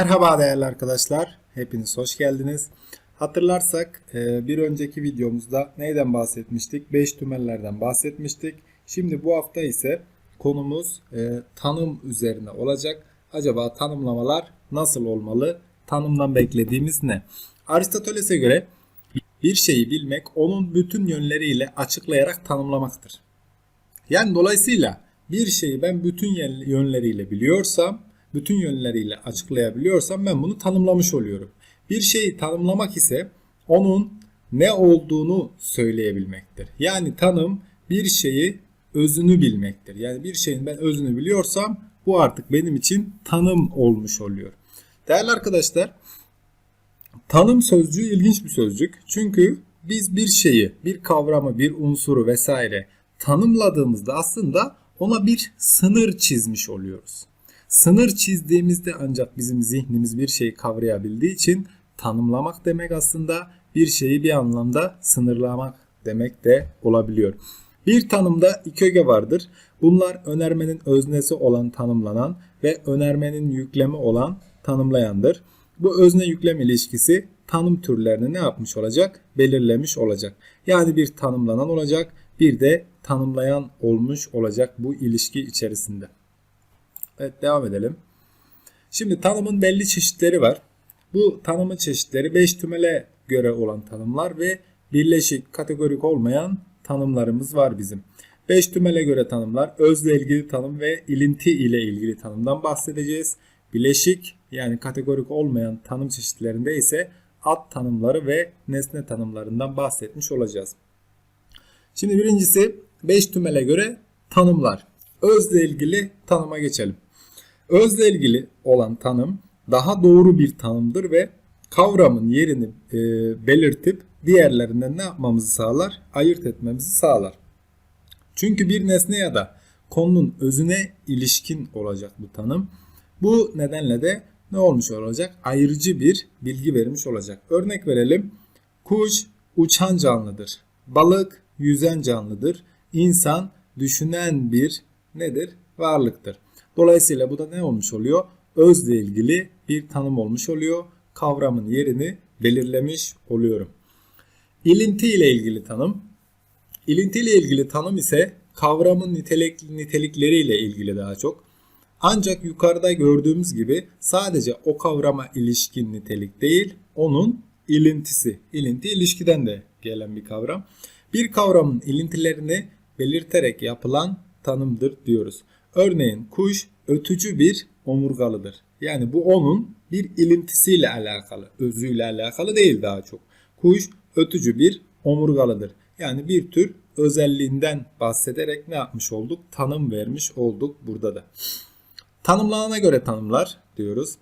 Merhaba değerli arkadaşlar. Hepiniz hoş geldiniz. Hatırlarsak e, bir önceki videomuzda neyden bahsetmiştik? 5 tümellerden bahsetmiştik. Şimdi bu hafta ise konumuz e, tanım üzerine olacak. Acaba tanımlamalar nasıl olmalı? Tanımdan beklediğimiz ne? Aristoteles'e göre bir şeyi bilmek onun bütün yönleriyle açıklayarak tanımlamaktır. Yani dolayısıyla bir şeyi ben bütün yönleriyle biliyorsam, bütün yönleriyle açıklayabiliyorsam ben bunu tanımlamış oluyorum. Bir şeyi tanımlamak ise onun ne olduğunu söyleyebilmektir. Yani tanım bir şeyi özünü bilmektir. Yani bir şeyin ben özünü biliyorsam bu artık benim için tanım olmuş oluyor. Değerli arkadaşlar, tanım sözcüğü ilginç bir sözcük. Çünkü biz bir şeyi, bir kavramı, bir unsuru vesaire tanımladığımızda aslında ona bir sınır çizmiş oluyoruz. Sınır çizdiğimizde ancak bizim zihnimiz bir şeyi kavrayabildiği için tanımlamak demek aslında bir şeyi bir anlamda sınırlamak demek de olabiliyor. Bir tanımda iki öge vardır. Bunlar önermenin öznesi olan tanımlanan ve önermenin yüklemi olan tanımlayandır. Bu özne yüklem ilişkisi tanım türlerini ne yapmış olacak? Belirlemiş olacak. Yani bir tanımlanan olacak, bir de tanımlayan olmuş olacak bu ilişki içerisinde. Evet devam edelim. Şimdi tanımın belli çeşitleri var. Bu tanımın çeşitleri 5 tümele göre olan tanımlar ve birleşik kategorik olmayan tanımlarımız var bizim. 5 tümele göre tanımlar, özle ilgili tanım ve ilinti ile ilgili tanımdan bahsedeceğiz. Bileşik yani kategorik olmayan tanım çeşitlerinde ise ad tanımları ve nesne tanımlarından bahsetmiş olacağız. Şimdi birincisi 5 tümele göre tanımlar. Özle ilgili tanıma geçelim. Özle ilgili olan tanım daha doğru bir tanımdır ve kavramın yerini e, belirtip diğerlerinden ne yapmamızı sağlar? Ayırt etmemizi sağlar. Çünkü bir nesne ya da konunun özüne ilişkin olacak bu tanım. Bu nedenle de ne olmuş olacak? Ayrıcı bir bilgi vermiş olacak. Örnek verelim. Kuş uçan canlıdır. Balık yüzen canlıdır. İnsan düşünen bir nedir? Varlıktır. Dolayısıyla bu da ne olmuş oluyor? Özle ilgili bir tanım olmuş oluyor. Kavramın yerini belirlemiş oluyorum. İlinti ile ilgili tanım. İlinti ile ilgili tanım ise kavramın nitelik, nitelikleriyle ilgili daha çok. Ancak yukarıda gördüğümüz gibi sadece o kavrama ilişkin nitelik değil, onun ilintisi. İlinti ilişkiden de gelen bir kavram. Bir kavramın ilintilerini belirterek yapılan tanımdır diyoruz. Örneğin kuş ötücü bir omurgalıdır. Yani bu onun bir ilintisiyle alakalı, özüyle alakalı değil daha çok. Kuş ötücü bir omurgalıdır. Yani bir tür özelliğinden bahsederek ne yapmış olduk? Tanım vermiş olduk burada da. Tanımlanana göre tanımlar diyoruz.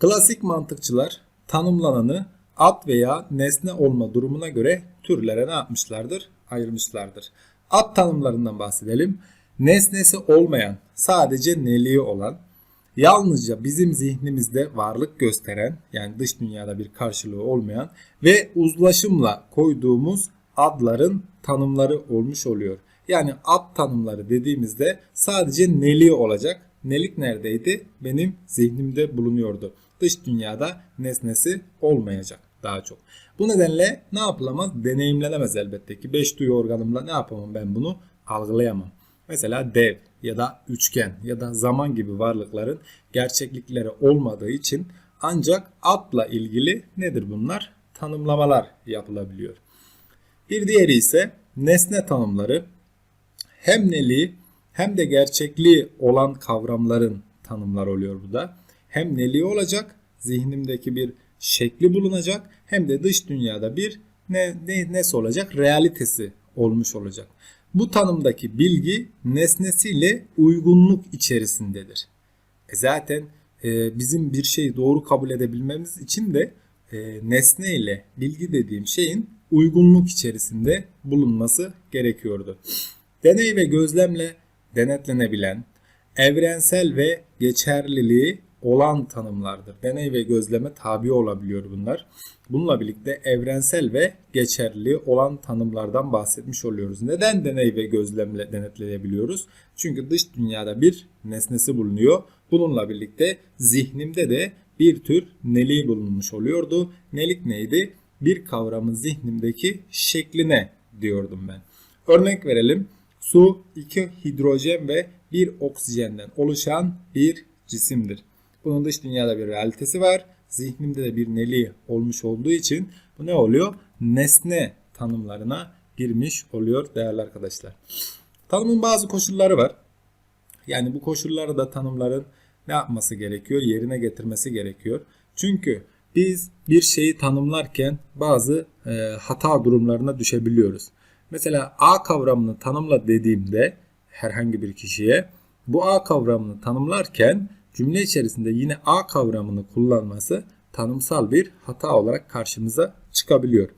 Klasik mantıkçılar tanımlananı ad veya nesne olma durumuna göre türlere ne yapmışlardır? Ayırmışlardır. Ad tanımlarından bahsedelim. Nesnesi olmayan, sadece neliği olan, yalnızca bizim zihnimizde varlık gösteren, yani dış dünyada bir karşılığı olmayan ve uzlaşımla koyduğumuz adların tanımları olmuş oluyor. Yani ad tanımları dediğimizde sadece neliği olacak. Nelik neredeydi? Benim zihnimde bulunuyordu. Dış dünyada nesnesi olmayacak daha çok. Bu nedenle ne yapılamaz? Deneyimlenemez elbette ki. Beş duyu organımla ne yapamam ben bunu? Algılayamam. Mesela dev ya da üçgen ya da zaman gibi varlıkların gerçeklikleri olmadığı için ancak adla ilgili nedir bunlar? Tanımlamalar yapılabiliyor. Bir diğeri ise nesne tanımları. Hem neliği hem de gerçekliği olan kavramların tanımlar oluyor burada. Hem neliği olacak, zihnimdeki bir şekli bulunacak hem de dış dünyada bir ne, ne nesi olacak? Realitesi olmuş olacak. Bu tanımdaki bilgi nesnesiyle uygunluk içerisindedir. E zaten e, bizim bir şeyi doğru kabul edebilmemiz için de e, nesne ile bilgi dediğim şeyin uygunluk içerisinde bulunması gerekiyordu. Deney ve gözlemle denetlenebilen, evrensel ve geçerliliği olan tanımlardır. Deney ve gözleme tabi olabiliyor bunlar. Bununla birlikte evrensel ve geçerli olan tanımlardan bahsetmiş oluyoruz. Neden deney ve gözlemle denetleyebiliyoruz? Çünkü dış dünyada bir nesnesi bulunuyor. Bununla birlikte zihnimde de bir tür neliği bulunmuş oluyordu. Nelik neydi? Bir kavramın zihnimdeki şekline diyordum ben. Örnek verelim. Su iki hidrojen ve bir oksijenden oluşan bir cisimdir. Bunun dış dünyada bir realitesi var. Zihnimde de bir neli olmuş olduğu için bu ne oluyor? Nesne tanımlarına girmiş oluyor değerli arkadaşlar. Tanımın bazı koşulları var. Yani bu koşulları da tanımların ne yapması gerekiyor? Yerine getirmesi gerekiyor. Çünkü biz bir şeyi tanımlarken bazı e, hata durumlarına düşebiliyoruz. Mesela A kavramını tanımla dediğimde herhangi bir kişiye bu A kavramını tanımlarken cümle içerisinde yine A kavramını kullanması tanımsal bir hata olarak karşımıza çıkabiliyor.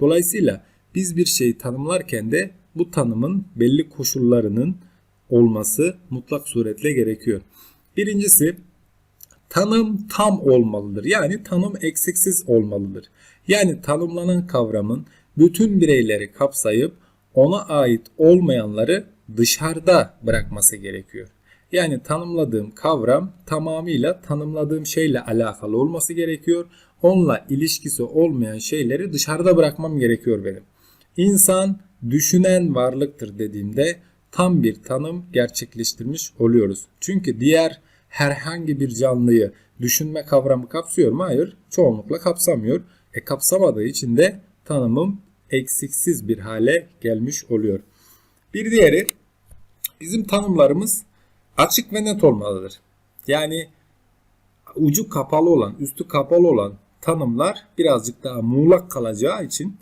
Dolayısıyla biz bir şeyi tanımlarken de bu tanımın belli koşullarının olması mutlak suretle gerekiyor. Birincisi tanım tam olmalıdır. Yani tanım eksiksiz olmalıdır. Yani tanımlanan kavramın bütün bireyleri kapsayıp ona ait olmayanları dışarıda bırakması gerekiyor. Yani tanımladığım kavram tamamıyla tanımladığım şeyle alakalı olması gerekiyor. Onunla ilişkisi olmayan şeyleri dışarıda bırakmam gerekiyor benim. İnsan düşünen varlıktır dediğimde tam bir tanım gerçekleştirmiş oluyoruz. Çünkü diğer herhangi bir canlıyı düşünme kavramı kapsıyor mu? Hayır, çoğunlukla kapsamıyor. E kapsamadığı için de tanımım eksiksiz bir hale gelmiş oluyor. Bir diğeri bizim tanımlarımız açık ve net olmalıdır. Yani ucu kapalı olan, üstü kapalı olan tanımlar birazcık daha muğlak kalacağı için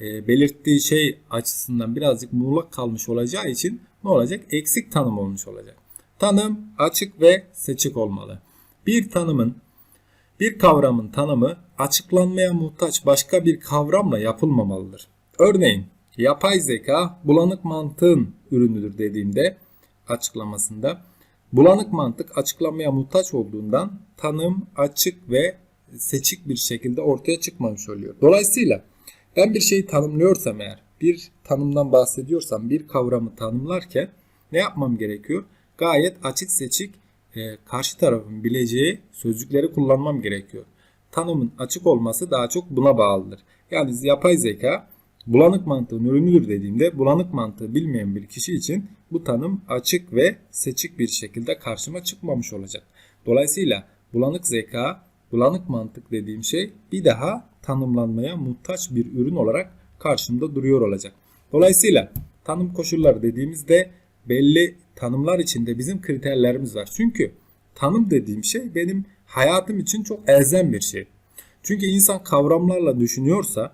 e, belirttiği şey açısından birazcık muğlak kalmış olacağı için ne olacak? Eksik tanım olmuş olacak. Tanım açık ve seçik olmalı. Bir tanımın, bir kavramın tanımı açıklanmaya muhtaç başka bir kavramla yapılmamalıdır. Örneğin yapay zeka bulanık mantığın ürünüdür dediğimde açıklamasında bulanık mantık açıklanmaya muhtaç olduğundan tanım açık ve seçik bir şekilde ortaya çıkmamış oluyor. Dolayısıyla ben bir şeyi tanımlıyorsam eğer, bir tanımdan bahsediyorsam, bir kavramı tanımlarken ne yapmam gerekiyor? Gayet açık seçik e, karşı tarafın bileceği sözcükleri kullanmam gerekiyor. Tanımın açık olması daha çok buna bağlıdır. Yani yapay zeka bulanık mantığın ürünüdür dediğimde bulanık mantığı bilmeyen bir kişi için bu tanım açık ve seçik bir şekilde karşıma çıkmamış olacak. Dolayısıyla bulanık zeka, bulanık mantık dediğim şey bir daha tanımlanmaya muhtaç bir ürün olarak karşımda duruyor olacak. Dolayısıyla tanım koşulları dediğimizde belli tanımlar içinde bizim kriterlerimiz var. Çünkü tanım dediğim şey benim hayatım için çok elzem bir şey. Çünkü insan kavramlarla düşünüyorsa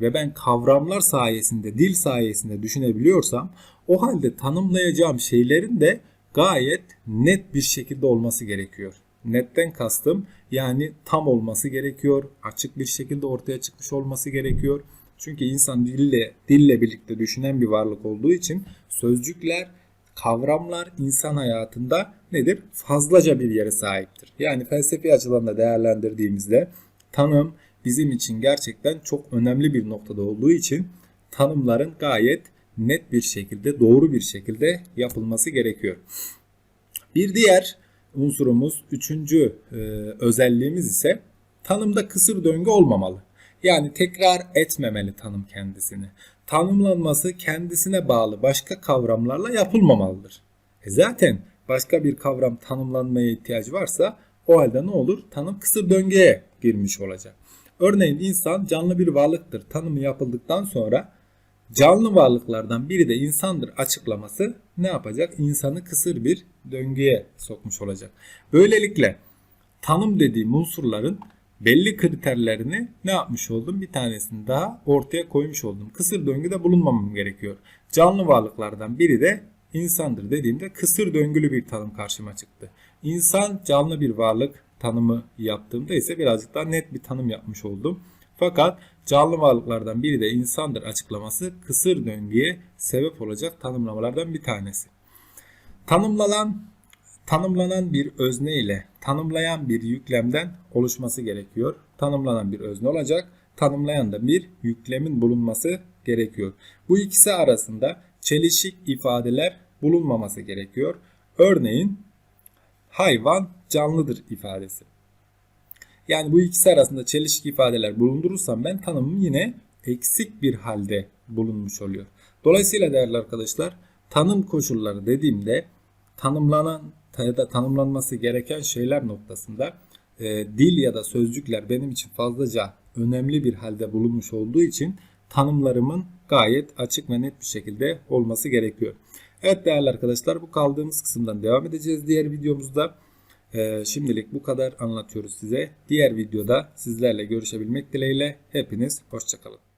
ve ben kavramlar sayesinde, dil sayesinde düşünebiliyorsam o halde tanımlayacağım şeylerin de gayet net bir şekilde olması gerekiyor. Netten kastım yani tam olması gerekiyor. Açık bir şekilde ortaya çıkmış olması gerekiyor. Çünkü insan dille dille birlikte düşünen bir varlık olduğu için sözcükler, kavramlar insan hayatında nedir? Fazlaca bir yere sahiptir. Yani felsefi açıdan da değerlendirdiğimizde tanım bizim için gerçekten çok önemli bir noktada olduğu için tanımların gayet net bir şekilde, doğru bir şekilde yapılması gerekiyor. Bir diğer unsurumuz, üçüncü e, özelliğimiz ise tanımda kısır döngü olmamalı. Yani tekrar etmemeli tanım kendisini. Tanımlanması kendisine bağlı başka kavramlarla yapılmamalıdır. E zaten başka bir kavram tanımlanmaya ihtiyacı varsa o halde ne olur? Tanım kısır döngüye girmiş olacak. Örneğin insan canlı bir varlıktır tanımı yapıldıktan sonra canlı varlıklardan biri de insandır açıklaması ne yapacak? İnsanı kısır bir döngüye sokmuş olacak. Böylelikle tanım dediğim unsurların belli kriterlerini ne yapmış oldum? Bir tanesini daha ortaya koymuş oldum. Kısır döngüde bulunmamam gerekiyor. Canlı varlıklardan biri de insandır dediğimde kısır döngülü bir tanım karşıma çıktı. İnsan canlı bir varlık tanımı yaptığımda ise birazcık daha net bir tanım yapmış oldum. Fakat canlı varlıklardan biri de insandır açıklaması kısır döngüye sebep olacak tanımlamalardan bir tanesi. Tanımlanan tanımlanan bir özne ile tanımlayan bir yüklemden oluşması gerekiyor. Tanımlanan bir özne olacak. Tanımlayan da bir yüklemin bulunması gerekiyor. Bu ikisi arasında çelişik ifadeler bulunmaması gerekiyor. Örneğin hayvan canlıdır ifadesi. Yani bu ikisi arasında çelişki ifadeler bulundurursam ben tanımım yine eksik bir halde bulunmuş oluyor. Dolayısıyla değerli arkadaşlar tanım koşulları dediğimde tanımlanan ya da tanımlanması gereken şeyler noktasında e, dil ya da sözcükler benim için fazlaca önemli bir halde bulunmuş olduğu için tanımlarımın gayet açık ve net bir şekilde olması gerekiyor. Evet değerli arkadaşlar bu kaldığımız kısımdan devam edeceğiz diğer videomuzda. Ee, şimdilik bu kadar anlatıyoruz size. Diğer videoda sizlerle görüşebilmek dileğiyle hepiniz hoşçakalın.